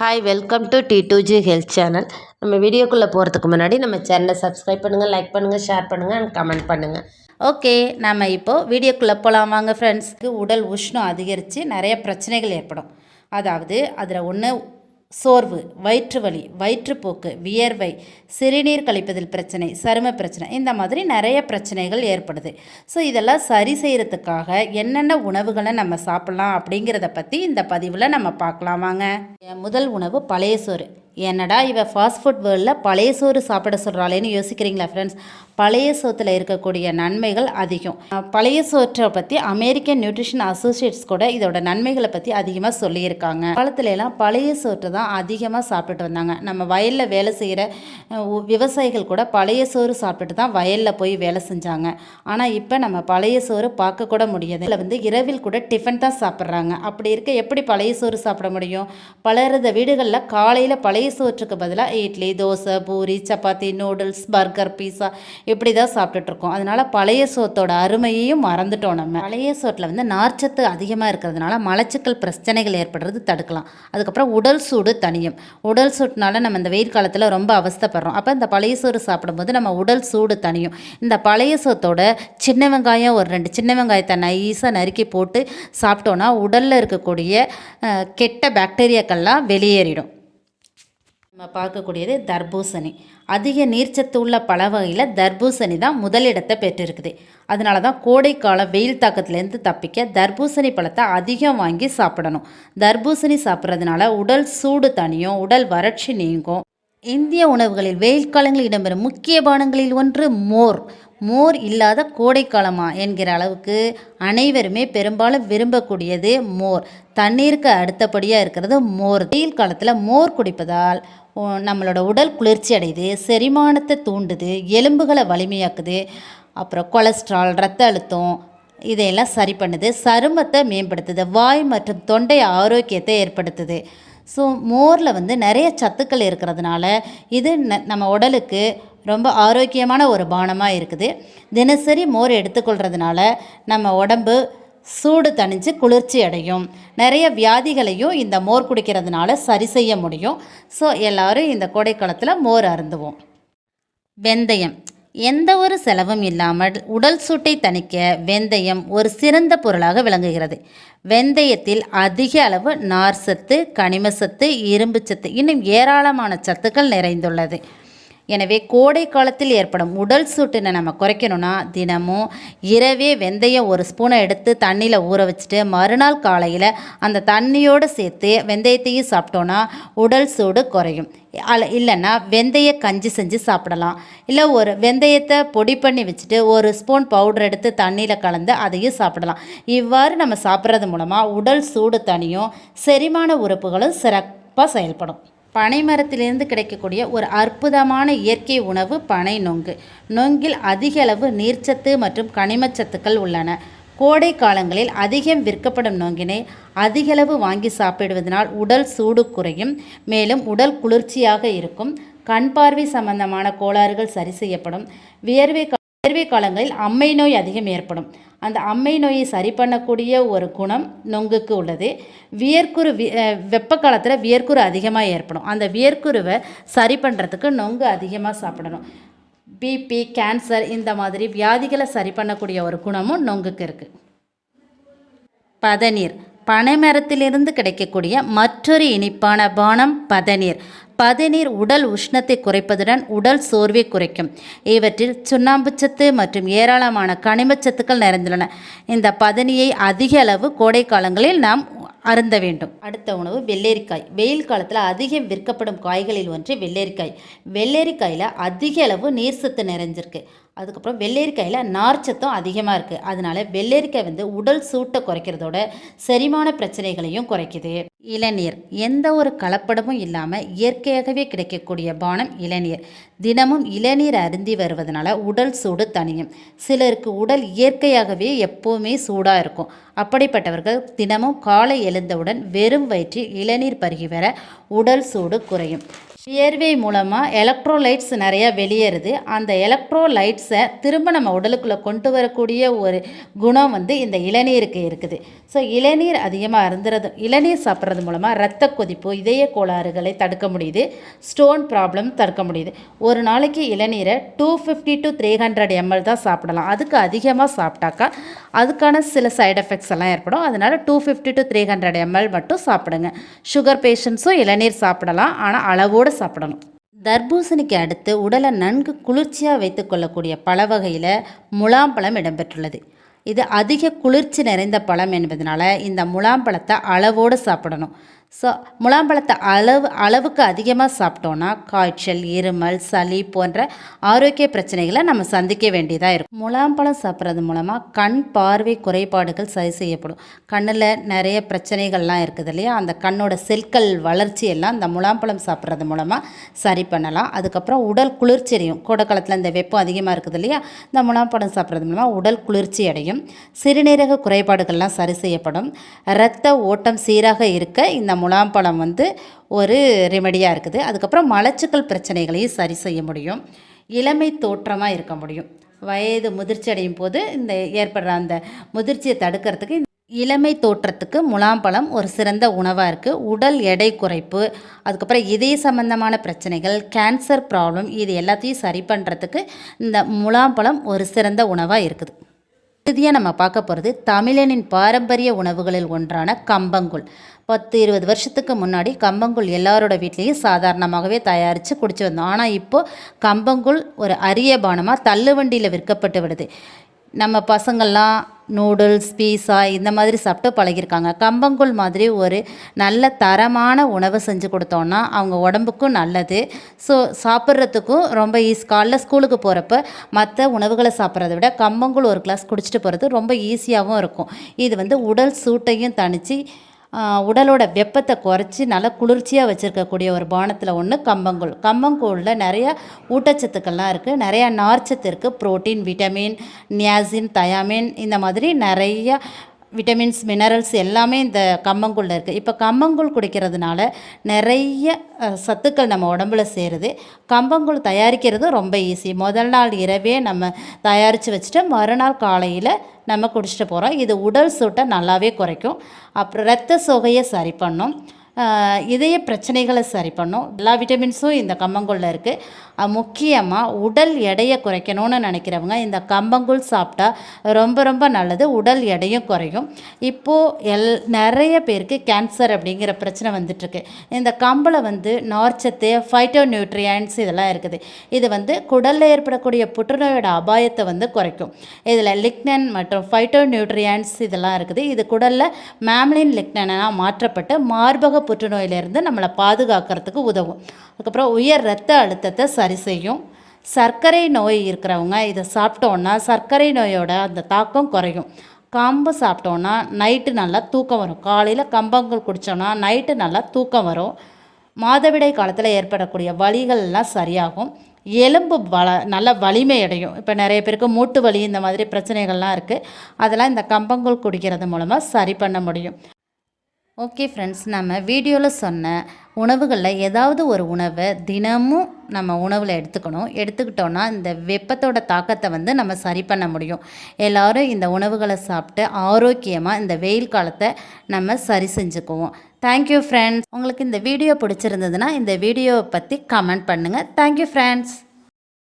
Hi welcome to T two G health channel நம்ம வீடியோக்குள்ளே போகிறதுக்கு முன்னாடி நம்ம சேனலை சப்ஸ்கிரைப் பண்ணுங்கள் லைக் பண்ணுங்கள் ஷேர் பண்ணுங்கள் அண்ட் கமெண்ட் பண்ணுங்கள் ஓகே நம்ம இப்போது வீடியோக்குள்ளே போகலாம் வாங்க ஃப்ரெண்ட்ஸ்க்கு உடல் உஷ்ணம் அதிகரித்து நிறைய பிரச்சனைகள் ஏற்படும். அதாவது அதில் ஒன்று சோர்வு வயிற்று வலி வயிற்றுப்போக்கு வியர்வை சிறுநீர் கழிப்பதில் பிரச்சனை சரும பிரச்சனை இந்த மாதிரி நிறைய பிரச்சனைகள் ஏற்படுது. ஸோ இதெல்லாம் சரி செய்கிறதுக்காக என்னென்ன உணவுகளை நம்ம சாப்பிட்லாம் அப்படிங்கிறத பற்றி இந்த பதிவில் நம்ம பார்க்கலாம் வாங்க. முதல் உணவு பழைய சோறு. என்னடா இவ ஃபாஸ்ட் ஃபுட் வேர்ல்டில் பழைய சோறு சாப்பிட சொல்கிறாளேன்னு யோசிக்கிறீங்களா ஃப்ரெண்ட்ஸ் பழைய சோத்தில் இருக்கக்கூடிய நன்மைகள் அதிகம். பழைய சோற்றை பற்றி அமெரிக்கன் நியூட்ரிஷன் அசோசியேட்ஸ் கூட இதோட நன்மைகளை பற்றி அதிகமாக சொல்லியிருக்காங்க. காலத்துலலாம் பழைய சோற்றை தான் அதிகமாக சாப்பிட்டுட்டு வந்தாங்க. நம்ம வயலில் வேலை செய்கிற விவசாயிகள் கூட பழைய சோறு சாப்பிட்டு தான் வயலில் போய் வேலை செஞ்சாங்க. ஆனால் இப்போ நம்ம பழைய சோறு பார்க்கக்கூட முடியாது. இதில் வந்து இரவில் கூட டிஃபன் தான் சாப்பிட்றாங்க. அப்படி இருக்க எப்படி பழைய சோறு சாப்பிட முடியும்? பலரது வீடுகளில் காலையில் பழைய சோற்றுக்கு பதிலாக idli dosa puri chapati noodles burger pizza இப்படி தான் சாப்பிட்டுட்ருக்கோம் அதனால் பழைய சோத்தோட அருமையையும் மறந்துட்டோம் நம்ம. பழைய சோற்றில் வந்து நார்ச்சத்து அதிகமாக இருக்கிறதுனால மலச்சிக்கல் பிரச்சனைகள் ஏற்படுறது தடுக்கலாம். அதுக்கப்புறம் உடல் சூடு தனியும். உடல் சூட்டுனால நம்ம இந்த வெயில் காலத்தில் ரொம்ப அவஸ்தைப்படுறோம். அப்போ இந்த பழைய சோறு சாப்பிடும்போது நம்ம உடல் சூடு தனியும். இந்த பழைய சோத்தோட சின்ன வெங்காயம் ஒரு ரெண்டு சின்ன வெங்காயத்தை நைஸாக நறுக்கி போட்டு சாப்பிட்டோன்னா உடலில் இருக்கக்கூடிய கெட்ட பாக்டீரியாக்கள்லாம் வெளியேறிடும். நம்ம பார்க்கக்கூடியது தர்பூசணி. அதிக நீர்ச்சத்து உள்ள பல வகையில் தர்பூசணி தான் முதலிடத்தை பெற்றிருக்குது. அதனால தான் கோடைக்காலம் வெயில் தாக்கத்துலேருந்து தப்பிக்க தர்பூசணி பழத்தை அதிகம் வாங்கி சாப்பிடணும். தர்பூசணி சாப்பிட்றதுனால உடல் சூடு தனியும் உடல் வறட்சி நீங்கும். இந்திய உணவுகளில் வெயில் காலங்களில் இடம்பெறும் முக்கிய பானங்களில் ஒன்று மோர். மோர் இல்லாத கோடைக்காலமா என்கிற அளவுக்கு அனைவருமே பெரும்பாலும் விரும்பக்கூடியது மோர். தண்ணீருக்கு அடுத்தபடியாக இருக்கிறது மோர். வெயில் காலத்தில் மோர் குடிப்பதால் நம்மளோட உடல் குளிர்ச்சி அடையுது செரிமானத்தை தூண்டுது எலும்புகளை வலிமையாக்குது அப்புறம் கொலஸ்ட்ரால் ரத்த அழுத்தம் இதையெல்லாம் சரி பண்ணுது சருமத்தை மேம்படுத்துது வாய் மற்றும் தொண்டை ஆரோக்கியத்தை ஏற்படுத்துது. ஸோ மோரில் வந்து நிறைய சத்துக்கள் இருக்கிறதுனால இது ந- நம்ம உடலுக்கு ரொம்ப ஆரோக்கியமான ஒரு பானமாக இருக்குது. தினசரி மோர் எடுத்துக்கொள்கிறதுனால நம்ம உடம்பு சூடு தணிஞ்சு குளிர்ச்சி அடையும். நிறைய வியாதிகளையும் இந்த மோர் குடிக்கிறதுனால சரி செய்ய முடியும். ஸோ எல்லாரும் இந்த கோடைக்காலத்தில் மோர் அருந்துவோம். வெந்தயம். எந்த ஒரு செலவும் இல்லாமல் உடல் சூட்டை தணிக்க வெந்தயம் ஒரு சிறந்த பொருளாக விளங்குகிறது. வெந்தயத்தில் அதிக அளவு நார் சத்து கனிம சத்து இரும்பு சத்து இன்னும் ஏராளமான சத்துக்கள் நிறைந்துள்ளது. எனவே கோடை காலத்தில் ஏற்படும் உடல் சூட்டினை நம்ம குறைக்கணும்னா தினமும் இரவே வெந்தயம் ஒரு ஸ்பூனை எடுத்து தண்ணியில் ஊற வச்சுட்டு மறுநாள் காலையில் அந்த தண்ணியோடு சேர்த்து வெந்தயத்தையும் சாப்பிட்டோன்னா உடல் சூடு குறையும். அல்ல இல்லைன்னா வெந்தய கஞ்சி செஞ்சு சாப்பிடலாம். இல்லை ஒரு வெந்தயத்தை பொடி பண்ணி வச்சுட்டு ஒரு ஸ்பூன் பவுடர் எடுத்து தண்ணியில் கலந்து அதையும் சாப்பிடலாம். இவ்வாறு நம்ம சாப்பிட்றது மூலமாக உடல் சூடு தனியும் செரிமான உறுப்புகளும் சிறப்பாக செயல்படும். பனை மரத்திலிருந்து கிடைக்கக்கூடிய ஒரு அற்புதமான இயற்கை உணவு பனை நொங்கு. நொங்கில் அதிக அளவு நீர்ச்சத்து மற்றும் கனிமச்சத்துக்கள் உள்ளன. கோடை காலங்களில் அதிகம் விற்கப்படும் நொங்கினை அதிகளவு வாங்கி சாப்பிடுவதனால் உடல் சூடு குறையும் மேலும் உடல் குளிர்ச்சியாக இருக்கும். கண் பார்வை சம்பந்தமான கோளாறுகள் சரி செய்யப்படும். வியர்வை வேர்வை காலங்களில் அம்மை நோய் அதிகம் ஏற்படும். அந்த அம்மை நோயை சரி பண்ணக்கூடிய ஒரு குணம் நொங்குக்கு உள்ளது. வியர்க்குரு வி வெப்ப காலத்தில் வியர்க்குரு அதிகமாக ஏற்படும். அந்த வியர்க்குருவை சரி பண்ணுறதுக்கு நொங்கு அதிகமாக சாப்பிடணும். பிபி கேன்சர் இந்த மாதிரி வியாதிகளை சரி பண்ணக்கூடிய ஒரு குணமும் நொங்குக்கு இருக்குது பதநீர். பனைமரத்திலிருந்து கிடைக்கக்கூடிய மற்றொரு இனிப்பான பானம் பதநீர். பதநீர் உடல் உஷ்ணத்தை குறைப்பதுடன் உடல் சோர்வை குறைக்கும். இவற்றில் சுண்ணாம்புச்சத்து மற்றும் ஏராளமான கனிமச்சத்துக்கள் நிறைந்துள்ளன. இந்த பதனியை அதிக அளவு கோடை காலங்களில் நாம் அருந்த வேண்டும். அடுத்த உணவு வெள்ளரிக்காய். வெயில் காலத்தில் அதிகம் விற்கப்படும் காய்களில் ஒன்று வெள்ளரிக்காய். வெள்ளரிக்காயில் அதிக அளவு நீர் சத்து நிறைஞ்சிருக்கு. அதுக்கப்புறம் வெள்ளரிக்காயில் நார்ச்சத்தும் அதிகமாக இருக்குது அதனால வெள்ளரிக்காய் வந்து உடல் சூட்டை குறைக்கிறதோட செரிமான பிரச்சனைகளையும் குறைக்குது. இளநீர். எந்த ஒரு கலப்படமும் இல்லாமல் இயற்கையாகவே கிடைக்கக்கூடிய பானம் இளநீர். தினமும் இளநீர் அருந்தி வருவதனால உடல் சூடு தனியும் சிலருக்கு உடல் இயற்கையாகவே எப்போவுமே சூடாக இருக்கும். அப்படிப்பட்டவர்கள் தினமும் காலை எழுந்தவுடன் வெறும் வயிற்றில் இளநீர் பருகி வர உடல் சூடு குறையும். வியர்வை மூலமாக எலக்ட்ரோலைட்ஸ் நிறையா வெளியேறுது. அந்த எலக்ட்ரோலைட்ஸை திரும்ப நம்ம உடலுக்குள்ளே கொண்டு வரக்கூடிய ஒரு குணம் வந்து இந்த இளநீருக்கு இருக்குது. ஸோ இளநீர் அதிகமாக இருந்துறது இளநீர் சாப்பிட்றது மூலமாக ரத்த கொதிப்பு இதய கோளாறுகளை தடுக்க முடியுது. ஸ்டோன் ப்ராப்ளம் தடுக்க முடியுது. ஒரு நாளைக்கு இளநீரை two fifty to three hundred ML தான் சாப்பிடலாம். அதுக்கு அதிகமாக சாப்பிட்டாக்கா அதுக்கான சில சைடு எஃபெக்ட்ஸ் எல்லாம் ஏற்படும். அதனால் two fifty to three hundred ML மட்டும் சாப்பிடுங்க. சுகர் பேஷண்ட்ஸும் இளநீர் சாப்பிடலாம். ஆனால் அளவோடு சாப்பிடணும். தர்பூசணிக்கு அடுத்து உடலை நன்கு குளிர்ச்சியாக வைத்துக்கொள்ளக்கூடிய பழ வகையில் முலாம்பழம் இடம்பெற்றுள்ளது. இது அதிக குளிர்ச்சி நிறைந்த பழம் என்பதனால இந்த முலாம்பழத்தை அளவோடு சாப்பிடணும். ஸோ முலாம்பழத்தை அளவு அளவுக்கு அதிகமாக சாப்பிட்டோன்னா காய்ச்சல் இருமல் சளி போன்ற ஆரோக்கிய பிரச்சனைகளை நம்ம சந்திக்க வேண்டியதாக இருக்கும். முலாம்பழம் சாப்பிட்றது மூலமாக கண் பார்வை குறைபாடுகள் சரி செய்யப்படும். கண்ணில் நிறைய பிரச்சனைகள்லாம் இருக்குது இல்லையா? அந்த கண்ணோட செல்கள் வளர்ச்சி எல்லாம் இந்த முலாம்பழம் சாப்பிட்றது மூலமாக சரி பண்ணலாம். அதுக்கப்புறம் உடல் குளிர்ச்சி அடையும். கோடைக்காலத்தில் இந்த வெப்பம் அதிகமாக இருக்குது இல்லையா? இந்த முலாம்பழம் சாப்பிட்றது மூலமாக உடல் குளிர்ச்சி அடையும். சிறுநீரக குறைபாடுகள்லாம் சரி செய்யப்படும். இரத்த ஓட்டம் சீராக இருக்க இந்த முலாம் பழம் வந்து ஒரு ரெமெடியாக இருக்குது. அதுக்கப்புறம் மலச்சிக்கல் பிரச்சனைகளையும் சரி செய்ய முடியும். இளமை தோற்றமாக இருக்க முடியும். வயது முதிர்ச்சி அடையும் போது இந்த ஏற்படுற அந்த முதிர்ச்சியை தடுக்கிறதுக்கு இளமை தோற்றத்துக்கு முலாம்பழம் ஒரு சிறந்த உணவாக இருக்குது உடல் எடை குறைப்பு அதுக்கப்புறம் இதய சம்பந்தமான பிரச்சனைகள் கேன்சர் ப்ராப்ளம் இது எல்லாத்தையும் சரி பண்ணுறதுக்கு இந்த முலாம்பழம் ஒரு சிறந்த உணவாக இருக்குது. இறுதியாக நம்ம பார்க்க போகிறது தமிழனின் பாரம்பரிய உணவுகளில் ஒன்றான கம்பங்கூழ். பத்து இருபது வருஷத்துக்கு முன்னாடி கம்பங்கூழ் எல்லாரோட வீட்லேயும் சாதாரணமாகவே தயாரித்து குடிச்சு வந்தோம். ஆனால் இப்போது கம்பங்கூழ் ஒரு அரிய பானமாக தள்ளுவண்டியில் விற்கப்பட்டு விடுது. நம்ம பசங்கள்லாம் நூடுல்ஸ் பீஸா இந்த மாதிரி சாப்பிட்டு பழகிருக்காங்க கம்பங்கூழ் மாதிரி ஒரு நல்ல தரமான உணவு செஞ்சு கொடுத்தோன்னா அவங்க உடம்புக்கும் நல்லது. ஸோ சாப்பிட்றதுக்கும் ரொம்ப ஈஸி காலைல ஸ்கூலுக்கு போகிறப்ப மற்ற உணவுகளை சாப்பிட்றத விட கம்பங்கூழ் ஒரு கிளாஸ் குடிச்சிட்டு போகிறது ரொம்ப ஈஸியாகவும் இருக்கும். இது வந்து உடல் சூட்டையும் தணித்து உடலோட வெப்பத்தை குறைச்சி நல்லா குளிர்ச்சியாக வச்சுருக்கக்கூடிய ஒரு பானத்தில் ஒன்று கம்பங்கூழ். கம்பங்கூழில் நிறைய ஊட்டச்சத்துக்கள்லாம் இருக்குது நிறையா நார்ச்சத்து இருக்குது புரோட்டீன் விட்டமின் நியாசின் தயாமின் இந்த மாதிரி நிறைய விட்டமின்ஸ் மினரல்ஸ் எல்லாமே இந்த கம்மங்கூழில் இருக்குது இப்போ கம்மங்கூழ் குடிக்கிறதுனால நிறைய சத்துக்கள் நம்ம உடம்புல சேருது. கம்பங்கூழ் தயாரிக்கிறது ரொம்ப ஈஸி முதல் நாள் இரவே நம்ம தயாரித்து வச்சுட்டு மறுநாள் காலையில் நம்ம குடிச்சிட்டு போகிறோம் இது உடல் சூட்டை நல்லாவே குறைக்கும். அப்புறம் ரத்த சோகையை சரி பண்ணும். இதய பிரச்சனைகளை சரி பண்ணும். எல்லா விட்டமின்ஸும் இந்த கம்பங்கூழில் இருக்குது முக்கியமாக உடல் எடையை குறைக்கணும்னு நினைக்கிறவங்க இந்த கம்பங்கூழ் சாப்பிட்டா ரொம்ப ரொம்ப நல்லது. உடல் எடையும் குறையும். இப்போது எல் நிறைய பேருக்கு கேன்சர் அப்படிங்கிற பிரச்சனை வந்துட்டுருக்கு. இந்த கம்பில் வந்து நார்ச்சத்து ஃபைட்டோ நியூட்ரியன்ஸ் இதெல்லாம் இருக்குது. இது வந்து குடலில் ஏற்படக்கூடிய புற்றுநோயோட அபாயத்தை வந்து குறைக்கும். இதில் லிக்னன் மற்றும் ஃபைட்டோ நியூட்ரியன்ஸ் இதெல்லாம் இருக்குது. இது குடலில் மேம்லின் லிக்னனாக மாற்றப்பட்டு மார்பக புற்றுநோயிலிருந்து நம்மளை பாதுகாக்கிறதுக்கு உதவும். அதுக்கப்புறம் உயர் இரத்த அழுத்தத்தை சரி செய்யும். சர்க்கரை நோய் இருக்கிறவங்க இதை சாப்பிட்டோன்னா சர்க்கரை நோயோட அந்த தாக்கம் குறையும். கம்பு சாப்பிட்டோன்னா நைட்டு நல்லா தூக்கம் வரும். காலையில் கம்பங்கள் குடித்தோன்னா நைட்டு நல்லா தூக்கம் வரும். மாதவிடை காலத்தில் ஏற்படக்கூடிய வலிகள் எல்லாம் சரியாகும். எலும்பு வள நல்ல வலிமை அடையும். இப்போ நிறைய பேருக்கு மூட்டு வலி இந்த மாதிரி பிரச்சனைகள்லாம் இருக்குது அதெல்லாம் இந்த கம்பங்கூழ் குடிக்கிறது மூலமாக சரி பண்ண முடியும். ஓகே ஃப்ரெண்ட்ஸ் நம்ம வீடியோவில் சொன்ன உணவுகளில் ஏதாவது ஒரு உணவை தினமும் நம்ம உணவில் எடுத்துக்கணும். எடுத்துக்கிட்டோன்னா இந்த வெப்பத்தோட தாக்கத்தை வந்து நம்ம சரி பண்ண முடியும். எல்லாரும் இந்த உணவுகளை சாப்பிட்டு ஆரோக்கியமாக இந்த வெயில் காலத்தை நம்ம சரி செஞ்சுக்குவோம். தேங்க்யூ ஃப்ரெண்ட்ஸ் உங்களுக்கு இந்த வீடியோ பிடிச்சிருந்ததுன்னா இந்த வீடியோவை பற்றி கமெண்ட் பண்ணுங்கள் தேங்க்யூ ஃப்ரெண்ட்ஸ்